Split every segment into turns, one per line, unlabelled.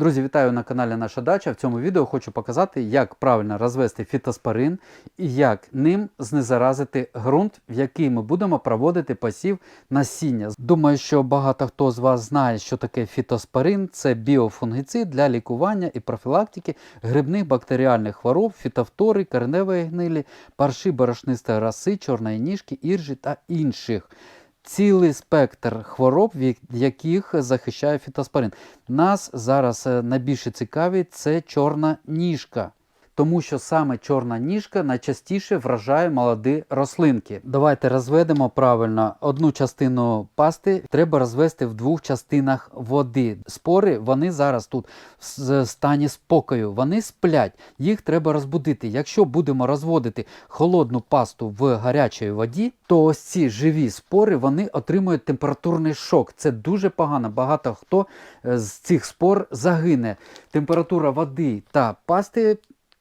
Друзі, вітаю на каналі Наша Дача. В цьому відео хочу показати, як правильно розвести фітоспорин і як ним знезаразити ґрунт, в який ми будемо проводити посів насіння. Думаю, що багато хто з вас знає, що таке фітоспорин. Це біофунгіцид для лікування і профілактики грибних бактеріальних хвороб, фітофтори, кореневої гнилі, парши борошнистої раси, чорної ніжки, іржі та інших цілий спектр хвороб, від яких захищає фітоспорин. Нас зараз е, найбільше цікавить це чорна ніжка. Тому що саме чорна ніжка найчастіше вражає молоді рослинки. Давайте розведемо правильно одну частину пасти. Треба розвести в двох частинах води. Спори вони зараз тут в стані спокою. Вони сплять, їх треба розбудити. Якщо будемо розводити холодну пасту в гарячій воді, то ось ці живі спори вони отримують температурний шок. Це дуже погано. Багато хто е, з цих спор загине. Температура води та пасти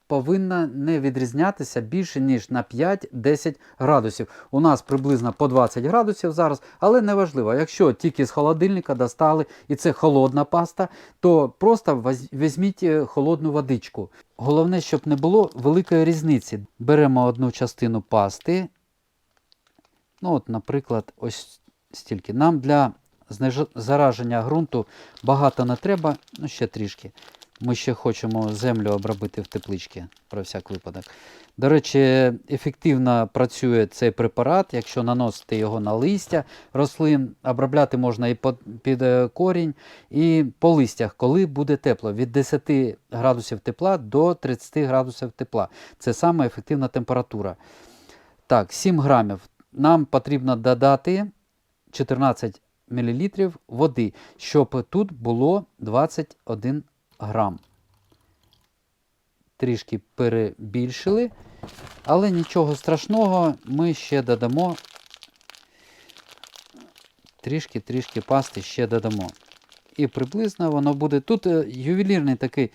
повинна не відрізнятися більше, ніж на 5-10 градусів. У нас приблизно по 20 градусів зараз, але не важливо. Якщо тільки з холодильника достали і це холодна паста, то просто візьміть е, холодну водичку. Головне, щоб не було великої різниці. Беремо одну частину пасти. Ну, от, Наприклад, ось стільки. Нам для зараження ґрунту багато не треба, ну ще трішки. Ми ще хочемо землю обробити в тепличці, про всяк випадок. До речі, ефективно працює цей препарат, якщо наносити його на листя рослин, обробляти можна і під е, корінь, і по листях, коли буде тепло, від 10 градусів тепла до 30 градусів тепла. Це саме ефективна температура. Так, 7 грамів. Нам потрібно додати 14 мл води, щоб тут було 21 грам. Трішки перебільшили, але нічого страшного, ми ще додамо, трішки-трішки пасти ще додамо. І приблизно воно буде. Тут е, ювелірний такий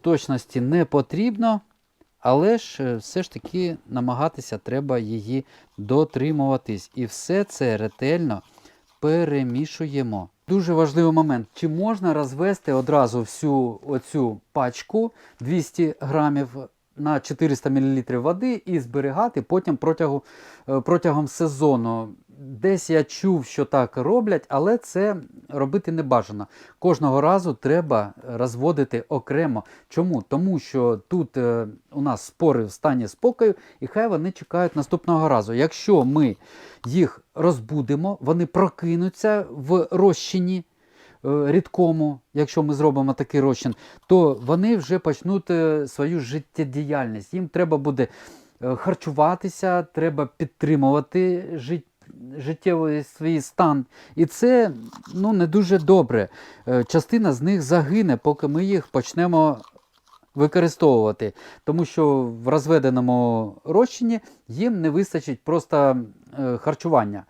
точності не потрібно, але ж е, все ж таки намагатися треба її дотримуватись. І все це ретельно перемішуємо. Дуже важливий момент, чи можна розвести одразу всю оцю пачку 200 грамів на 400 мл води і зберігати потім протягом, е, протягом сезону. Десь я чув, що так роблять, але це робити не бажано. Кожного разу треба розводити окремо. Чому? Тому що тут е, у нас спори в стані спокою, і хай вони чекають наступного разу. Якщо ми їх розбудимо, вони прокинуться в розчині. Е, рідкому, якщо ми зробимо такий розчин, то вони вже почнуть е, свою життєдіяльність. Їм треба буде е, харчуватися, треба підтримувати життя життєвий свій стан. І це ну, не дуже добре. Е, частина з них загине, поки ми їх почнемо використовувати. Тому що в розведеному розчині їм не вистачить просто е, харчування.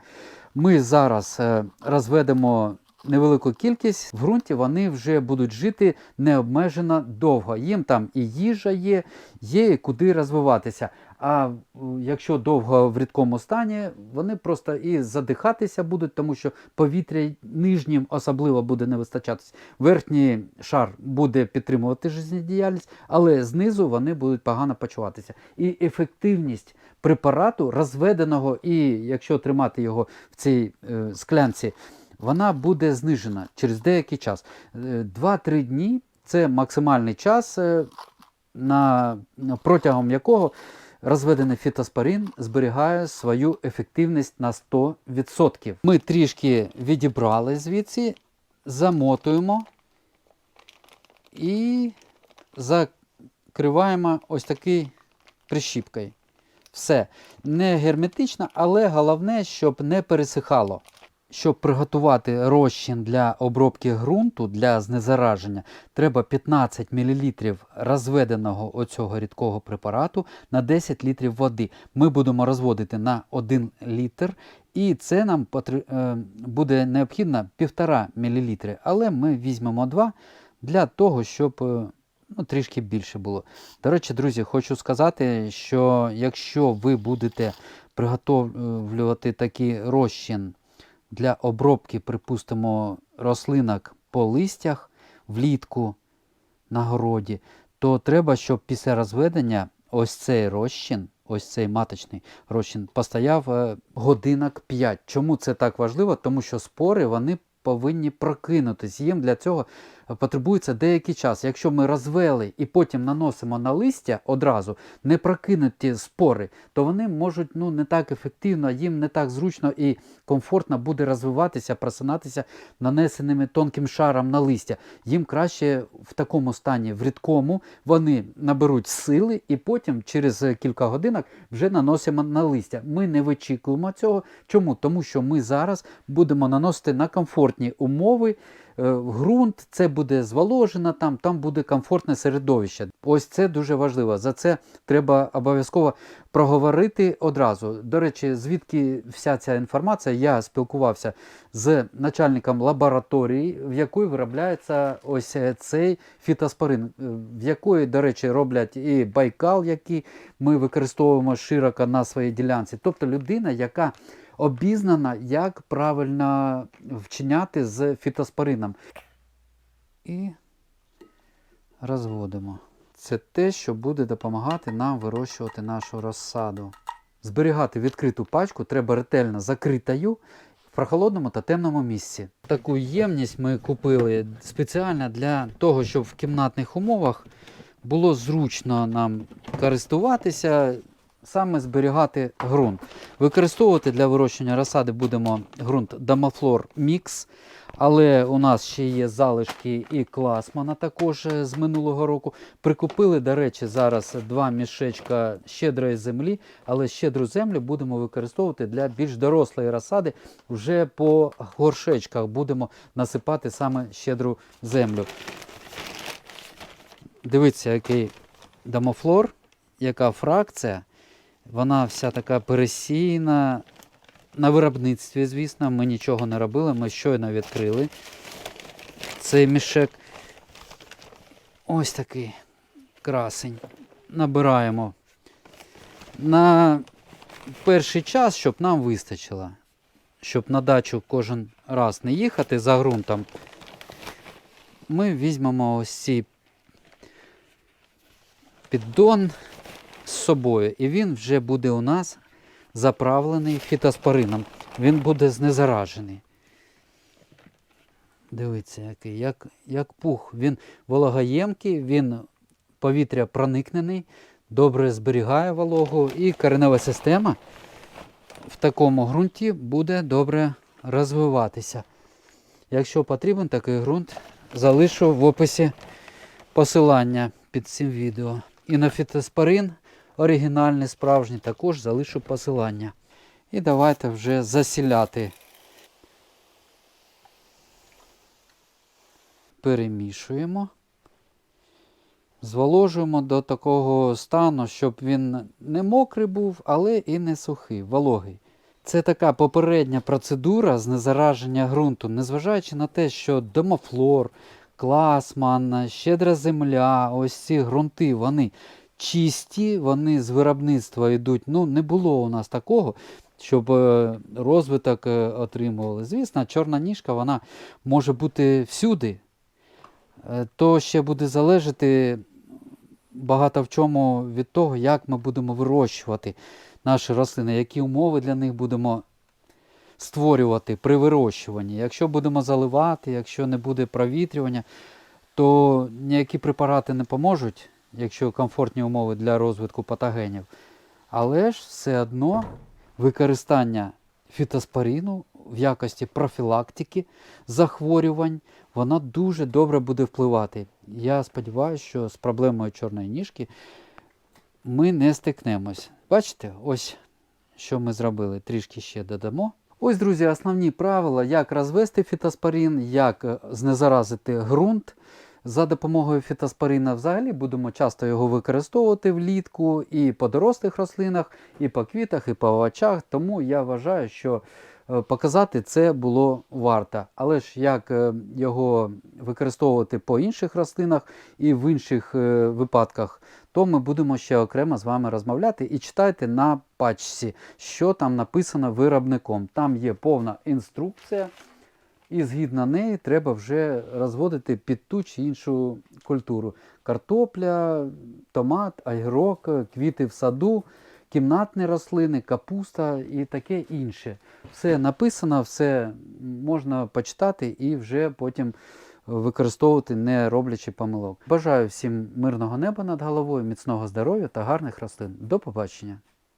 Ми зараз е, розведемо невелику кількість, в ґрунті вони вже будуть жити необмежено довго. Їм там і їжа є, є і куди розвиватися. А якщо довго в рідкому стані, вони просто і задихатися будуть, тому що повітря нижнім особливо буде не вистачатись. Верхній шар буде підтримувати життєдіяльність, але знизу вони будуть погано почуватися. І ефективність препарату розведеного, і якщо тримати його в цій е, склянці, вона буде знижена через деякий час. 2-3 е, дні це максимальний час, е, на, протягом якого розведений фітоспорин зберігає свою ефективність на 100%. Ми трішки відібрали звідси, замотуємо і закриваємо ось такий прищіпкою. Все. Не герметично, але головне, щоб не пересихало. Щоб приготувати розчин для обробки ґрунту для знезараження, треба 15 мл розведеного оцього рідкого препарату на 10 літрів води. Ми будемо розводити на 1 літр, і це нам е, буде необхідно 1,5 мл. Але ми візьмемо 2 для того, щоб е, ну, трішки більше було. До речі, друзі, хочу сказати, що якщо ви будете приготовлювати такий розчин, для обробки, припустимо, рослинок по листях влітку, на городі, то треба, щоб після розведення ось цей розчин, ось цей маточний розчин, постояв е, годинок 5. Чому це так важливо? Тому що спори вони повинні прокинутись. Їм для цього потребується деякий час. Якщо ми розвели і потім наносимо на листя одразу не прокинуті спори, то вони можуть ну, не так ефективно, їм не так зручно і комфортно буде розвиватися, просинатися нанесеними тонким шаром на листя. Їм краще в такому стані, в рідкому, вони наберуть сили і потім через кілька годинок вже наносимо на листя. Ми не вичікуємо цього. Чому? Тому що ми зараз будемо наносити на комфортні умови. Е, Ґрунт, це буде зволожено, там, там буде комфортне середовище. Ось це дуже важливо. За це треба обов'язково проговорити одразу. До речі, звідки вся ця інформація? Я спілкувався з начальником лабораторії, в якої виробляється ось е, цей фітоспорин, е, в якої, до речі, роблять і байкал, який ми використовуємо широко на своїй ділянці. Тобто людина, яка обізнана, як правильно вчиняти з фітоспорином. І розводимо. Це те, що буде допомагати нам вирощувати нашу розсаду. Зберігати відкриту пачку треба ретельно закритою в прохолодному та темному місці. Таку ємність ми купили спеціально для того, щоб в кімнатних умовах було зручно нам користуватися, саме зберігати ґрунт. Використовувати для вирощення розсади будемо ґрунт Дамафлор Мікс. Але у нас ще є залишки і класмана також е, з минулого року. Прикупили, до речі, зараз два мішечка щедрої землі, але щедру землю будемо використовувати для більш дорослої розсади. Вже по горшечках будемо насипати саме щедру землю. Дивіться, який домофлор, яка фракція. Вона вся така пересіяна. На виробництві, звісно, ми нічого не робили, ми щойно відкрили цей мішек. Ось такий красень. Набираємо на перший час, щоб нам вистачило. Щоб на дачу кожен раз не їхати за ґрунтом. Ми візьмемо ось цей піддон з собою, і він вже буде у нас заправлений фітоспорином. Він буде знезаражений. Дивіться, який, як, як пух. Він вологоємкий, він повітря проникнений, добре зберігає вологу і коренева система в такому ґрунті буде добре розвиватися. Якщо потрібен такий ґрунт, залишу в описі посилання під цим відео. І на фітоспорин оригінальний, справжній, також залишу посилання. І давайте вже засіляти. Перемішуємо. Зволожуємо до такого стану, щоб він не мокрий був, але і не сухий, вологий. Це така попередня процедура знезараження ґрунту, незважаючи на те, що домофлор, класман, щедра земля, ось ці ґрунти, вони чисті, вони з виробництва йдуть. Ну, не було у нас такого, щоб е, розвиток е, отримували. Звісно, чорна ніжка вона може бути всюди. Е, То ще буде залежати багато в чому від того, як ми будемо вирощувати наші рослини, які умови для них будемо створювати при вирощуванні. Якщо будемо заливати, якщо не буде провітрювання, то ніякі препарати не поможуть, якщо комфортні умови для розвитку патогенів. Але ж все одно використання фітоспорину в якості профілактики захворювань, воно дуже добре буде впливати. Я сподіваюся, що з проблемою чорної ніжки ми не стикнемось. Бачите, ось що ми зробили, трішки ще додамо. Ось, друзі, основні правила, як розвести фітоспорин, як е, знезаразити ґрунт. За допомогою фітоспорина взагалі будемо часто його використовувати влітку і по дорослих рослинах, і по квітах, і по овочах. Тому я вважаю, що е, показати це було варто. Але ж як е, його використовувати по інших рослинах і в інших е, випадках, то ми будемо ще окремо з вами розмовляти і читайте на пачці, що там написано виробником. Там є повна інструкція. І згідно неї треба вже розводити під ту чи іншу культуру. Картопля, томат, огірок, квіти в саду, кімнатні рослини, капуста і таке інше. Все написано, все можна почитати і вже потім використовувати, не роблячи помилок. Бажаю всім мирного неба над головою, міцного здоров'я та гарних рослин. До побачення!